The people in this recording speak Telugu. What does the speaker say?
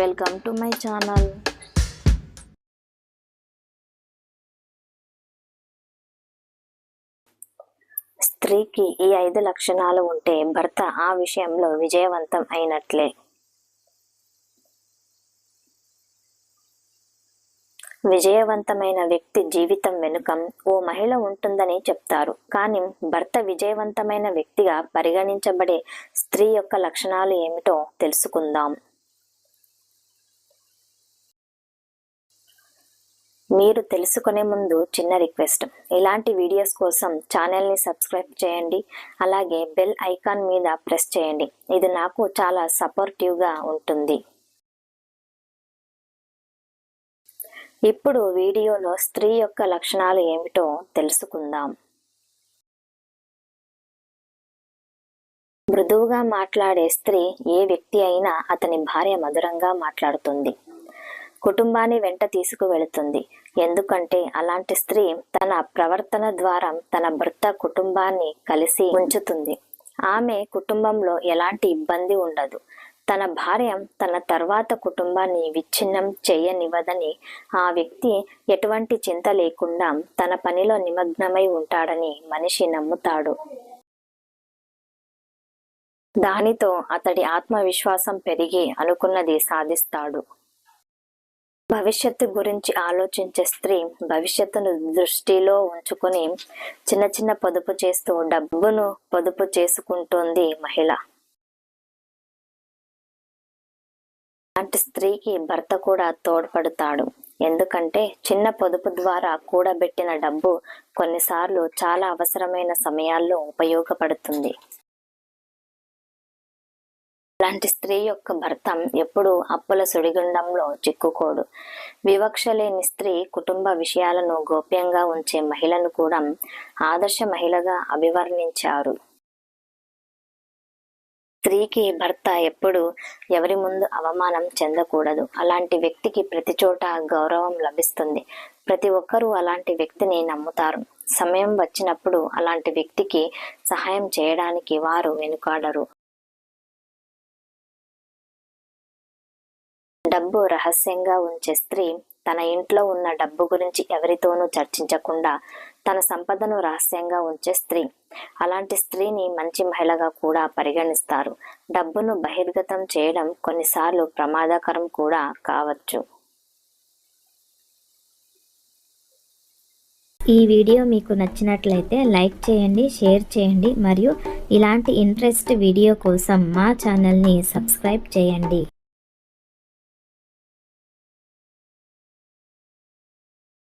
వెల్కమ్ టు మై ఛానల్ స్త్రీకి ఈ ఐదు లక్షణాలు ఉంటే భర్త ఆ విషయంలో విజయవంతం అయినట్లే. విజయవంతమైన వ్యక్తి జీవితం వెనుక ఓ మహిళ ఉంటుందని చెప్తారు. కానీ భర్త విజయవంతమైన వ్యక్తిగా పరిగణించబడే స్త్రీ యొక్క లక్షణాలు ఏమిటో తెలుసుకుందాం. మీరు తెలుసుకునే ముందు చిన్న రిక్వెస్ట్. ఇలాంటి వీడియోస్ కోసం ఛానల్ని సబ్స్క్రైబ్ చేయండి. అలాగే బెల్ ఐకాన్ మీద ప్రెస్ చేయండి. ఇది నాకు చాలా సపోర్టివ్గా ఉంటుంది. ఇప్పుడు వీడియోలో స్త్రీ యొక్క లక్షణాలు ఏమిటో తెలుసుకుందాం. మృదువుగా మాట్లాడే స్త్రీ ఏ వ్యక్తి అయినా అతని భార్య మధురంగా మాట్లాడుతుంది. కుటుంబాన్ని వెంట తీసుకువెళుతుంది. ఎందుకంటే అలాంటి స్త్రీ తన ప్రవర్తన ద్వారా తన భర్త కుటుంబాన్ని కలిసి ఉంచుతుంది. ఆమె కుటుంబంలో ఎలాంటి ఇబ్బంది ఉండదు. తన భార్య తన తర్వాత కుటుంబాన్ని విచ్ఛిన్నం చేయనివ్వదని ఆ వ్యక్తి ఎటువంటి చింత లేకుండా తన పనిలో నిమగ్నమై ఉంటాడని మనిషి నమ్ముతాడు. దానితో అతడి ఆత్మవిశ్వాసం పెరిగి అనుకున్నది సాధిస్తాడు. భవిష్యత్తు గురించి ఆలోచించే స్త్రీ భవిష్యత్తును దృష్టిలో ఉంచుకొని చిన్న చిన్న పొదుపు చేస్తూ డబ్బును పొదుపు చేసుకుంటోంది మహిళ. అలాంటి స్త్రీకి భర్త కూడా తోడ్పడతాడు. ఎందుకంటే చిన్న పొదుపు ద్వారా కూడబెట్టిన డబ్బు కొన్నిసార్లు చాలా అవసరమైన సమయాల్లో ఉపయోగపడుతుంది. అలాంటి స్త్రీ యొక్క భర్త ఎప్పుడు అప్పుల సుడిగుండంలో చిక్కుకోడు. వివక్ష లేని స్త్రీ కుటుంబ విషయాలను గోప్యంగా ఉంచే మహిళను కూడా ఆదర్శ మహిళగా అభివర్ణించారు. స్త్రీకి భర్త ఎప్పుడు ఎవరి ముందు అవమానం చెందకూడదు. అలాంటి వ్యక్తికి ప్రతి చోట గౌరవం లభిస్తుంది. ప్రతి ఒక్కరూ అలాంటి వ్యక్తిని నమ్ముతారు. సమయం వచ్చినప్పుడు అలాంటి వ్యక్తికి సహాయం చేయడానికి వారు వెనుకాడరు. డబ్బు రహస్యంగా ఉంచే స్త్రీ తన ఇంట్లో ఉన్న డబ్బు గురించి ఎవరితోనూ చర్చించకుండా తన సంపదను రహస్యంగా ఉంచే స్త్రీ. అలాంటి స్త్రీని మంచి మహిళగా కూడా పరిగణిస్తారు. డబ్బును బహిర్గతం చేయడం కొన్నిసార్లు ప్రమాదకరం కూడా కావచ్చు. ఈ వీడియో మీకు నచ్చినట్లయితే లైక్ చేయండి షేర్ చేయండి మరియు ఇలాంటి ఇంట్రెస్ట్ వీడియో కోసం మా ఛానల్ని సబ్స్క్రైబ్ చేయండి.